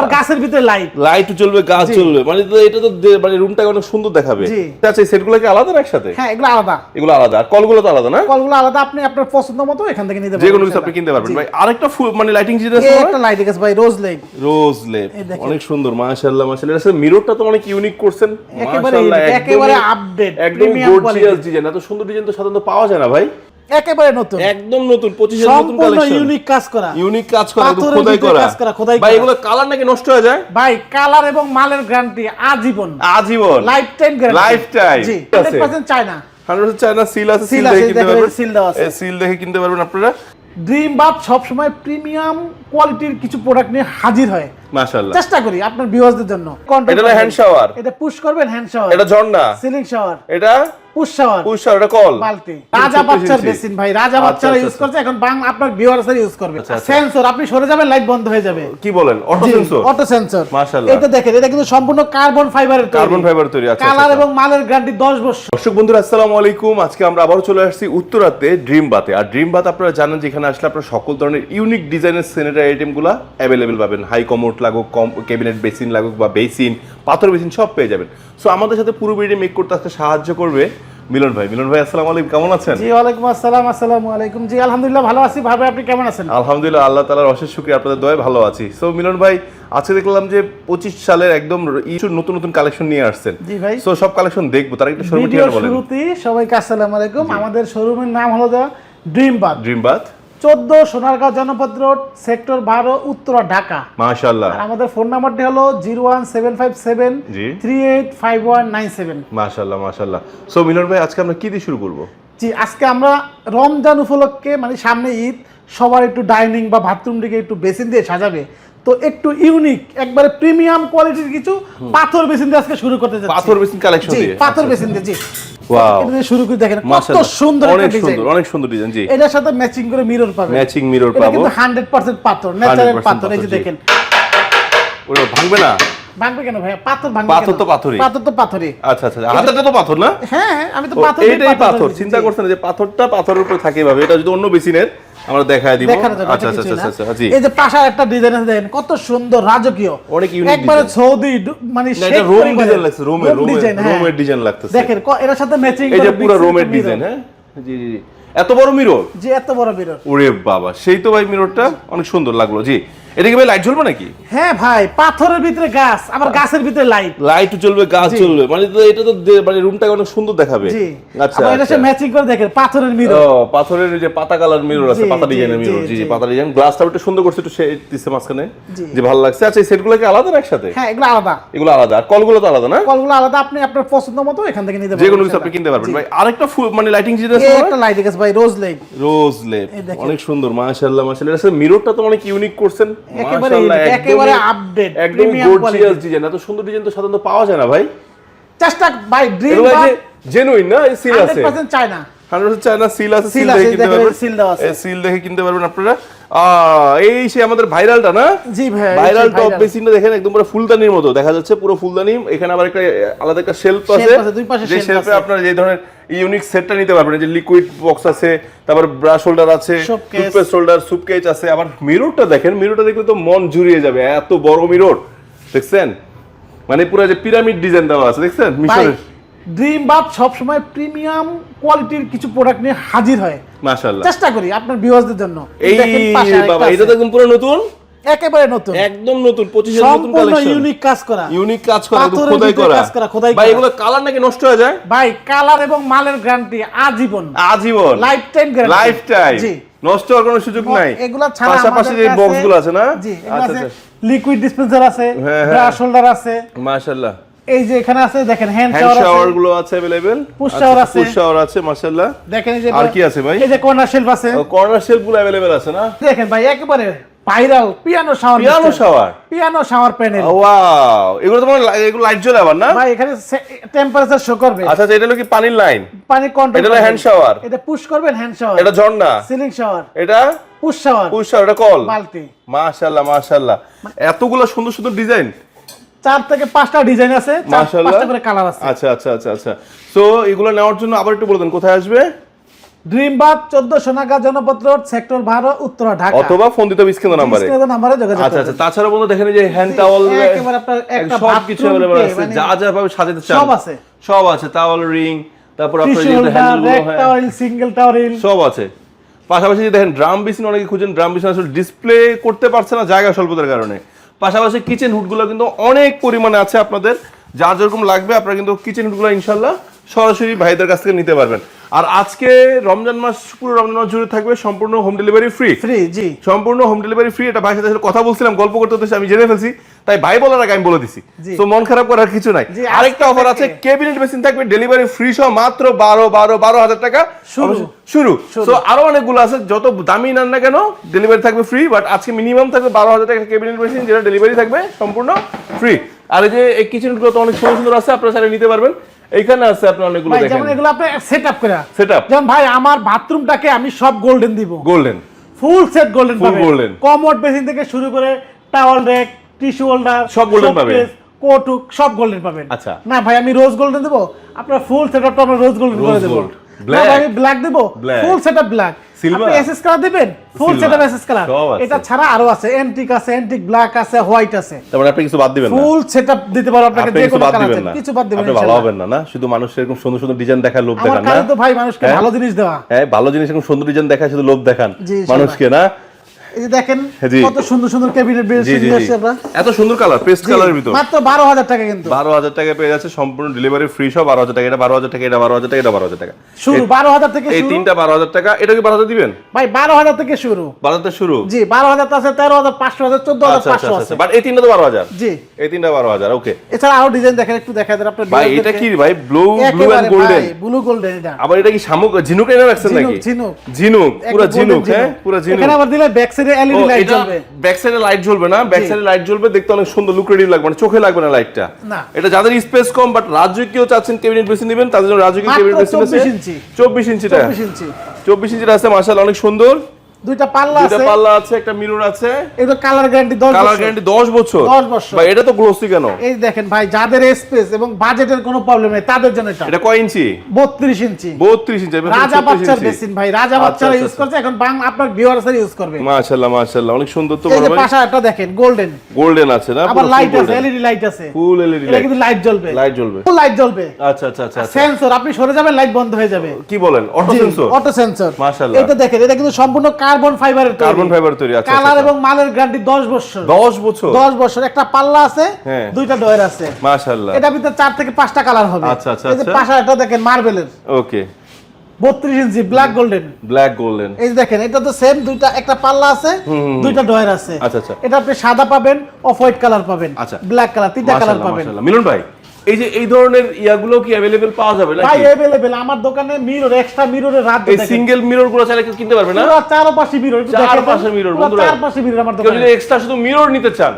আবার গাছের ভিতরে লাইট লাইট চলবে গাছ চলবে। মানে এটা তো মানে রুমটাকে অনেক সুন্দর দেখাবে। আচ্ছা সেটগুলো কি আলাদা একসাথে? হ্যাঁ এগুলো আলাদা। এগুলো আলাদা। আর কলগুলো তো আলাদা না? কলগুলো আলাদা আপনি আপনার পছন্দ মতো এখান থেকে নিতে যে কোনো কিছু আপনি কিনতে পারবেন। ভাই আরেকটা ফুল মানে লাইটিং জিনিস আছে এই হয়? একটা লাইট আছে ভাই রোজ লাইট রোজ লেপ অনেক সুন্দর মাশাআল্লাহ মাশাআল্লাহ। এটা মিররটা তো অনেক ইউনিক করছেন। একেবারে একেবারে update, একদম গর্জিয়াস ডিজাইন এত সুন্দর ডিজাইন তো সাধারণত পাওয়া যায় না ভাই। একেবারে নতুন। একদম নতুন 25 এর নতুন সম্পূর্ণ কালেকশন ইউনিক কাজ করা। ইউনিক কাজ করা একদম খোদাই করা। কাজ করা, খোদাই ভাই এগুলো কালার নাকি নষ্ট হয়ে যায়? ভাই কালার এবং মালের গ্যারান্টি আজীবন। আজীবন। Lifetime guarantee Lifetime। জি 100% চায়না 100% চায়না সিল আছে সিল দেখে কিনতে পারবেন। seal দেওয়া আছে। সিল দেখে কিনতে পারবেন আপনারা। ড্রিম বাপ সব সময় প্রিমিয়াম কোয়ালিটির কিছু প্রোডাক্ট নিয়ে হাজির হয়। মাশাআল্লাহ। চেষ্টা করি আপনার ভিউয়ারদের জন্য। এটা। হ্যান্ড শাওয়ার এটা পুশ করবেন হ্যান্ড শাওয়ার এটা ঝর্ণা। সিলিং শাওয়ার এটা পুশ শাওয়ার পুশ শাওয়ার এটা কল। বালতি। রাজা বাচ্চার বেসিন ভাই রাজা বাচ্চারা ইউজ করছে এখন বাং আপনার ভিউয়ার্সরা ইউজ করবে। সেন্সর আপনি সরে যাবেন লাইট বন্ধ হয়ে যাবে। কি বলেন? অটো সেন্সর অটো সেন্সর মাশাআল্লাহ। এটা দেখেন এটা কিন্তু সম্পূর্ণ কার্বন ফাইবারের কার্বন ফাইবার তৈরি আচ্ছা কালার এবং মালের গ্যারান্টি 10 বছর। দর্শক বন্ধুরা আসসালামু আলাইকুম। আজকে আমরা চলে আসছি উত্তরাতে ড্রিম বাতে আর ড্রিম বাত আপনারা জানেন যে এখানে আসলে আপনারা সকল ধরনের ইউনিক ডিজাইনের স্যানিটারি আইটেমগুলো অ্যাভেলেবেল পাবেন। হাই কমোড লাগুক কম ক্যাবিনেট বেসিন লাগুক বা বেসিন পাথর বেসিন সব পেয়ে যাবেন। সো আমাদের সাথে পুরো ভিডিও মেক করতে আজকে সাহায্য করবে মিলন ভাই মিলন ভাই আসসালামু আলাইকুম কেমন আছেন? জি ওয়ালাইকুম আসসালাম আসসালামু আলাইকুম। জি আলহামদুলিল্লাহ ভালো আছি ভাবে আপনি কেমন আছেন? আলহামদুলিল্লাহ আল্লাহ তাআলার অশেষ শুকরিয়া আপনাদের দয়ায় ভালো আছি। সো মিলন ভাই আজকে দেখলাম যে পঁচিশ সালের একদম ইস্যু নতুন নতুন কালেকশন নিয়ে আসছেন। জি ভাই। সো সব কালেকশন দেখব তার একটা ভিডিওর ঠিকানা বলেন। শুরুতেই সবাইকে আসসালামু আলাইকুম। আমাদের শোরুমের নাম হলো দা ড্রিম বাথ ড্রিম বাত চোদ্দ সোনারগাঁও জনপদ রোড সেক্টর বারো উত্তরা ঢাকা। মাশাআল্লাহ। আর আমাদের ফোন নাম্বারটি হলো zero one seven five seven three eight five one nine seven. মাশাআল্লাহ মাশাআল্লাহ। সো মিলন ভাই আজকে আমরা কি দিয়ে শুরু করব? জি আজকে আমরা রমজান উপলক্ষে মানে সামনে ঈদ সবার একটু ডাইনিং বা বাথরুম দিকে একটু বেসিন দিয়ে সাজাবে। তো একটু ইউনিক একবারে প্রিমিয়াম কোয়ালিটির কিছু পাথর বেসিন দিয়ে আজকে শুরু করতে যাচ্ছি। পাথর বেসিন কালেকশন দিয়ে? পাথর বেসিন দিয়ে জি। ওয়াও এটা দিয়ে শুরু করে দেখেন কত সুন্দর অনেক সুন্দর অনেক সুন্দর ডিজাইন জি। এটার সাথে ম্যাচিং করে মিরর পাবে ম্যাচিং মিরর পাবো। কিন্তু 100% পাথর ন্যাচারাল পাথর এই যে দেখেন। ওটা ভাঙবে না? ভাঙবে কেন ভাইয়া? পাথর ভাঙবে পাথর তো পাথরই। পাথর তো পাথরই। আচ্ছা আচ্ছা হাতেরটা তো পাথর না? হ্যাঁ আমি তো পাথর এইটাই পাথর চিন্তা করছেন যে পাথরটা পাথরের উপর থাকে ভাবে এটা যদি অন্য বেসিনের আমরা দেখায় দিব। আচ্ছা আচ্ছা আচ্ছা আচ্ছা জি। এই যে পাশার একটা ডিজাইন আছে দেখেন কত সুন্দর রাজকীয়। অনেক unique একবারে সৌদি মানে এটা রোম ডিজাইন লাগছে রোমের রোম রোমের ডিজাইন, হ্যাঁ। রোমের ডিজাইন লাগতেছে। দেখেন এটার সাথে ম্যাচিং এই যে পুরো রোমের ডিজাইন হ্যাঁ? জি জি জি। এত বড় মিরর যে এত বড় মিরর ওরে বাবা সেই তো ভাই মিররটা অনেক সুন্দর লাগল জি। এটা কি ভাই লাইট জ্বলবে নাকি? হ্যাঁ ভাই পাথরের ভিতরে গাছ আবার গাছের ভিতরে লাইট লাইট চলবে গাছ মানে তো এটা তো মানে রুমটাকে অনেক সুন্দর দেখাবে। জি। আচ্ছা এটা আচ্ছা। ম্যাচিং করে দেখেন পাথরের মিরর ও পাথরের যে পাতা কালার মিরর আছে পাতা ডিজাইনের মিরর জি জি। পাতা ডিজাইন গ্লাসটা একটু সুন্দর করছে একটু শেড দিচ্ছে মাঝখানে। যে ভালো লাগছে। আচ্ছা এই সেটগুলো কি আলাদা না একসাথে? হ্যাঁ এগুলো আলাদা। এগুলো আলাদা। আর কলগুলো তো আলাদা না? কলগুলো আলাদা আপনি আপনার পছন্দ মতো এখান থেকে নিতে যে কোনো কিছু আপনি কিনতে পারবেন। ভাই আরেকটা মানে লাইটিং জিনিস আছে মনে? একটা লাইট আছে ভাই রোজ লাইট রোজ লেপ অনেক সুন্দর মাশাআল্লাহ মাশাআল্লাহ। এটা মিররটা তো অনেক ইউনিক করছেন। একেবারে একেবারে আপডেট একদম গর্জিয়াস ডিজাইন এত সুন্দর ডিজাইন তো সাধারণত পাওয়া যায় না ভাই। চেষ্টা ভাই ড্রিম জেনুইন না? সিল আছে। 100% চায়না 100% চায়না সিল আছে সিল দেখে কিনতে পারবেন। সিল দেওয়া আছে। সিল দেখে কিনতে পারবেন আপনারা। এই সে আমাদের ভাইরালটা না জি ভাই ভাইরাল টপ। বেসিনটা দেখেন একদম পুরো ফুলদানির মতো দেখা যাচ্ছে পুরো ফুলদানি এখানে আবার একটা আলাদা একটা শেলফ আছে আছে, দুই পাশে যে শেলফে। আপনারা যে ধরনের ইউনিক সেটটা নিতে পারবেন যে লিকুইড বক্স আছে তারপর ব্রাশ হোল্ডার আছে। টুথপেস্ট হোল্ডার সুপকেজ আছে আবার মিররটা দেখেন মিররটা দেখলে তো মন জুড়িয়ে যাবে এত বড় মিরর দেখছেন মানে পুরো যে পিরামিড ডিজাইন দেওয়া আছে দেখছেন মিশরের ড্রিম বাপ সবসময় প্রিমিয়াম কোয়ালিটির কিছু প্রোডাক্ট নিয়ে হাজির হয়। মাশাআল্লাহ। চেষ্টা করি আপনার ভিউয়ারদের জন্য। এই বাবা এটা তো একদম পুরো নতুন? একেবারে নতুন। একদম নতুন 25 এর নতুন সম্পূর্ণ কালেকশন ইউনিক কাজ করা। ইউনিক কাজ করা খোদাই করা। কাজ করা, খোদাই ভাই এগুলো কালার নাকি নষ্ট হয়ে যায়? ভাই কালার এবং মালের গ্যারান্টি আজীবন। আজীবন। Lifetime guarantee lifetime জি। নষ্ট হওয়ার কোনো সুযোগ নাই। এগুলা ছাড়া পাশাপাশি যে কাছে- বক্সগুলো আছে না? জি আচ্ছা আচ্ছা। লিকুইড ডিসপেন্সার আছে হ্যাঁ, হ্যাঁ। ব্রাশ হোল্ডার আছে। মাশাআল্লাহ। এই যে এখানে আছে দেখেন হ্যান্ড হ্যান্ড শাওয়ার শাওয়ার আছে গুলো আছে अवेलेबल Push shower আছে। পুশ শাওয়ার আছে মাশাআল্লাহ দেখেন এই যে আর কি আছে ভাই? এই যে কর্নার শেলফ আছে কর্নার শেলফ গুলো अवेलेबल আছে না দেখেন ভাই একেবারে viral piano shower piano shower piano shower panel wow এগুলো তো মনে হয় লাই- এগুলো লাইট জ্বলে আবার না ভাই এখানে টেম্পারেচার শো করবে আচ্ছা আচ্ছা এটা হলো কি পানির লাইন পানি কন্ট্রোল এটা হলো হ্যান্ড শাওয়ার এটা পুশ করবেন হ্যান্ড শাওয়ার এটা ঝর্ণা সিলিং শাওয়ার এটা পুশ শাওয়ার পুশ শাওয়ার এটা কল বালতি মাশাআল্লাহ মাশাআল্লাহ এতগুলো সুন্দর সুন্দর ডিজাইন চার থেকে পাঁচটা ডিজাইন আছে পাঁচটা করে কালার আছে। আচ্ছা আচ্ছা আচ্ছা আচ্ছা। সো এগুলো নেওয়ার জন্য আবার একটু বলে দেন কোথায় আসবে? ড্রিম বাদ চোদ্দ সোনাগা জনপত্র সেক্টর বারো উত্তরা ঢাকা। অথবা ফোন দিতে নাম্বারে। নাম্বারে যোগাযোগ আচ্ছা আচ্ছা তাছাড়া বন্ধু দেখেন যে হ্যান্ড টাওয়াল একেবারে আপনার একটা সব কিছু অ্যাভেলেবল আছে মানে যা যা ভাবে সাজাতে চান। সব আছে। সব আছে টাওয়াল রিং তারপর আপনার যে রেক টাওয়ারিল সিঙ্গেল টাওয়ারিল সব আছে। পাশাপাশি দেখেন ড্রাম বেসিন অনেকে খুঁজেন ড্রাম বেসিন আসলে ডিসপ্লে করতে পারছে না জায়গা স্বল্পতার কারণে। পাশাপাশি কিচেন হুডগুলো কিন্তু অনেক পরিমাণে আছে আপনাদের। যা যেরকম লাগবে, আপনারা কিন্তু কিচেন হুডগুলো ইনশাল্লাহ সরাসরি ভাইদের কাছ থেকে নিতে পারবেন। আর আজকে রমজান মাস পুরো রমজান মাস জুড়ে থাকবে সম্পূর্ণ হোম ডেলিভারি ফ্রি ফ্রি জি। সম্পূর্ণ হোম ডেলিভারি ফ্রি এটা ভাইয়ের সাথে কথা বলছিলাম গল্প করতে করতে আমি জেনে ফেলছি তাই ভাই বলার আগে আমি বলে দিছি। তো মন খারাপ করার কিছু নাই। আরেকটা অফার আছে থেকে। কেবিনেট মেশিন থাকবে ডেলিভারি ফ্রি সহ মাত্র বারো বারো বারো হাজার টাকা। শুরু। শুরু। তো আরও অনেকগুলো আছে যত দামি নেন না কেন ডেলিভারি থাকবে ফ্রি বাট আজকে মিনিমাম থাকবে বারো হাজার টাকা কেবিনেট মেশিন যেটা ডেলিভারি থাকবে সম্পূর্ণ ফ্রি আর এই যে এই কিচেনগুলো তো অনেক সুন্দর সুন্দর আছে আপনারা চাইলে নিতে পারবেন। এইখানে আছে আপনার অনেকগুলো দেখেন যেমন এগুলো আপনি সেট আপ করে। সেট আপ যেমন ভাই আমার বাথরুমটাকে আমি সব গোল্ডেন দিব। Golden full set golden full golden commode basin থেকে শুরু করে টাওয়াল রেক টিস্যু হোল্ডার সব গোল্ডেন পাবেন। কোটুক সব গোল্ডেন পাবেন। আচ্ছা। না ভাই আমি রোজ গোল্ডেন দেব। আপনার ফুল সেটআপটা আমরা রোজ গোল্ডেন করে দেবো। ভাই আমি ব্ল্যাক দেব। Full setup black SS colour দিবেন? ফুল সেটআপ এসএস কালার আছে। এটা ছাড়া আরও আছে। অ্যান্টিক আছে অ্যান্টিক ব্ল্যাক আছে হোয়াইট আছে। আপনি কিছু বাদ দিবেন না। ফুল সেটআপ দিতে পারো আপনাকে যে কোনো কালার দিবেন কিছু বাদ দিবেন আপনি ভালো হবে হবেন না না? শুধু মানুষ এরকম সুন্দর সুন্দর ডিজাইন দেখায় লোভ দেখান না? কাছে তো ভাই মানুষকে হ্যাঁ? ভালো জিনিস দেওয়া। হ্যাঁ ভালো জিনিস এরকম সুন্দর ডিজাইন দেখায় শুধু লোভ দেখান। মানুষকে না? এই যে দেখেন কত সুন্দর সুন্দর ক্যাবিনেট আমরা এত সুন্দর কালার পেস্ট কালারের ভিতর মাত্র বারো হাজার টাকা কিন্তু বারো হাজার টাকা পেয়ে যাচ্ছে সম্পূর্ণ ডেলিভারি ফ্রি সব বারো হাজার টাকা এটা বারো হাজার টাকা এটা বারো হাজার টাকা এটা বারো হাজার টাকা শুরু বারো হাজার থেকে এই তিনটা বারো হাজার টাকা এটা কি বারো হাজার দিবেন ভাই বারো হাজার থেকে শুরু বারো হাজার শুরু জি বারো হাজার তো আছে তেরো হাজার পাঁচশো হাজার চোদ্দ হাজার আচ্ছা আচ্ছা পাঁচশো আচ্ছা আছে বাট এই তিনটা তো বারো হাজার জি এই তিনটা বারো হাজার ওকে এছাড়া আরও ডিজাইন দেখেন একটু দেখা দেন আপনার ভাই এটা কি ভাই blue blue and golden blue golden এটা আবার এটা কি শামুক ঝিনুক এনে রাখছেন নাকি ঝিনুক। ঝিনুক পুরো ঝিনুক হ্যাঁ পুরো ঝিনুক এখানে আবার দিলে ব্যাক সাইডে এলইডি লাইট জ্বলবে। ব্যাক সাইডে লাইট জ্বলবে না ব্যাক সাইডে লাইট জ্বলবে দেখতে অনেক সুন্দর লুক্রেটিভ লাগবে মানে চোখে লাগবে না লাইটটা না। এটা যাদের স্পেস কম বাট রাজকীয় চাচ্ছেন কেবিনেট বেশি নেবেন তাদের জন্য রাজকীয় কেবিনেট বেশি আছে 24 ইঞ্চি। চব্বিশ ইঞ্চিটা। চব্বিশ ইঞ্চি। চব্বিশ ইঞ্চিটা আছে মার্শাল অনেক সুন্দর। দুইটা পাল্লা আছে। পাল্লা আছে একটা মিরর আছে। এটা কালার গ্যারান্টি দশ কালার গ্যারান্টি দশ বছর? 10 বছর। ভাই এটা তো গ্লোসি কেন? এই দেখেন ভাই যাদের স্পেস এবং বাজেটের কোনো প্রবলেম নেই তাদের জন্য এটা। এটা কয় ইঞ্চি? বত্রিশ ইঞ্চি। বত্রিশ ইঞ্চি রাজা বাচ্চার বেসিন ভাই রাজা আচ্ছা, বাচ্চারা আচ্ছা, ইউজ করছে এখন বাং আপনার ভিউয়ার্সরা ইউজ করবে। মাশাআল্লাহ মাশাআল্লাহ অনেক সুন্দর তো বড় ভাই। পাশা একটা দেখেন গোল্ডেন গোল্ডেন আছে না? আবার লাইট আছে এলইডি লাইট আছে। ফুল এলইডি এটা কিন্তু লাইট জ্বলবে। লাইট জ্বলবে। ফুল লাইট জ্বলবে। আচ্ছা আচ্ছা আচ্ছা আচ্ছা। সেন্সর আপনি সরে যাবেন লাইট বন্ধ হয়ে যাবে। কি বলেন? অটো সেন্সর অটো সেন্সর মাশাআল্লাহ। এটা দেখেন এটা কিন্তু সম্পূর্ণ কার্বন ফাইবারের তৈরি। কার্বন ফাইবার তৈরি আচ্ছা কালার আচ্ছা, এবং মালের গ্যারান্টি 10 বছর। আচ্ছা। দশ বছর? 10 বছর। একটা পাল্লা আছে হ্যাঁ। দুইটা ডয়ার আছে। মাশাআল্লাহ। এটা ভিতরে চার থেকে পাঁচটা কালার হবে। আচ্ছা, আচ্ছা, এই যে আচ্ছা। পাশা দেখেন মার্বেলের okay 32 inch black golden black golden এই দেখেন এটা তো সেম দুইটা একটা পাল্লা আছে দুইটা ডয়ার আছে। আচ্ছা, আচ্ছা। এটা আপনি সাদা পাবেন অফ হোয়াইট কালার পাবেন। আচ্ছা। ব্ল্যাক কালার তিনটা কালার পাবেন। মাশাআল্লাহ। মিলন ভাই এই যে এই ধরনের ইয়াগুলো কি অ্যাভেলেবেল পাওয়া যাবে ভাই নাকি अवेलेबल আমার দোকানে মিরর এক্সট্রা মিররের রাত এই সিঙ্গেল মিরর গুলো চাইলে কেউ কিনতে পারবে না পুরো চারপাশে মিরর চারপাশে mirror, বন্ধুরা। চারপাশে মিরর আমার কেউ দোকানে যদি এক্সট্রা শুধু মিরর নিতে চান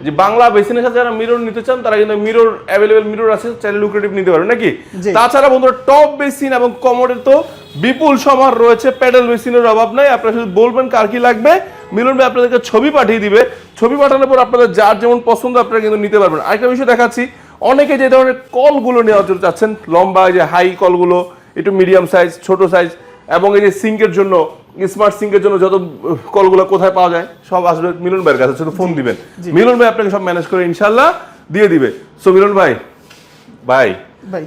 যে বাংলা বেসিনের সাথে যারা মিরর নিতে চান তারা কিন্তু মিরর অ্যাভেলেবেল মিরর আছে চাইলে লুক্রেটিভ নিতে পারবে নাকি জি। তাছাড়া বন্ধুরা টপ বেসিন এবং কমোডের তো বিপুল সমার রয়েছে প্যাডেল বেসিনের অভাব নাই আপনারা শুধু বলবেন কার কি লাগবে মিলন ভাই আপনাদেরকে ছবি পাঠিয়ে দিবে ছবি পাঠানোর পর আপনাদের যার যেমন পছন্দ আপনারা কিন্তু নিতে পারবেন আরেকটা বিষয় দেখাচ্ছি অনেকে যে ধরনের কলগুলো নেওয়ার জন্য চাচ্ছেন লম্বা যে হাই কলগুলো একটু মিডিয়াম সাইজ ছোট সাইজ এবং এই যে সিঙ্কের জন্য স্মার্ট সিঙ্কের জন্য যত কলগুলো কোথায় পাওয়া যায় সব আসবে মিলন ভাইয়ের কাছে। শুধু ফোন দিবেন। মিলন ভাই আপনাকে সব ম্যানেজ করে ইনশাল্লাহ দিয়ে দিবে। সো মিলন ভাই ভাই ভাই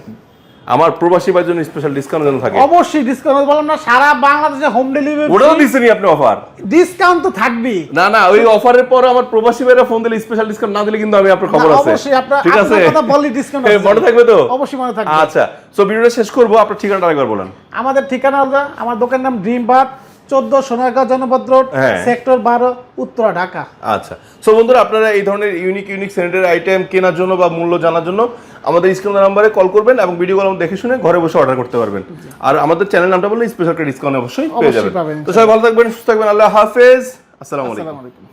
আমার প্রবাসী ভাইয়ের জন্য স্পেশাল ডিসকাউন্ট যেন থাকে। অবশ্যই ডিসকাউন্ট বললাম না সারা বাংলাদেশে হোম ডেলিভারি ওটাও দিচ্ছেনি আপনি অফার ডিসকাউন্ট তো থাকবেই। না না ওই অফারের পর আমার প্রবাসী ভাইরা ফোন দিলে স্পেশাল ডিসকাউন্ট না দিলে কিন্তু আমি আপনার খবর আছে। অবশ্যই আপনার ঠিক আছে? কথা বললি ডিসকাউন্ট মনে থাকবে তো? অবশ্যই মনে থাকবে। আচ্ছা সো ভিডিওটা শেষ করব আপনার ঠিকানাটা একবার বলেন। আমাদের ঠিকানা হলো আমার দোকানের নাম ড্রিম বাদ চোদ্দ সোনারগাঁও জনপদ রোড হ্যাঁ। সেক্টর বারো উত্তরা ঢাকা। আচ্ছা। সো বন্ধুরা আপনারা এই ধরনের ইউনিক ইউনিক স্যানিটারি আইটেম কেনার জন্য বা মূল্য জানার জন্য আমাদের স্ক্রিন নাম্বারে কল করবেন এবং ভিডিও কল দেখে শুনে ঘরে বসে অর্ডার করতে পারবেন। আর আমাদের চ্যানেল নামটা বললে স্পেশাল ডিসকাউন্ট অবশ্যই পেয়ে যাবেন। তো সবাই ভালো থাকবেন সুস্থ থাকবেন আল্লাহ হাফেজ। আসসালামু আসসালামু আলাইকুম।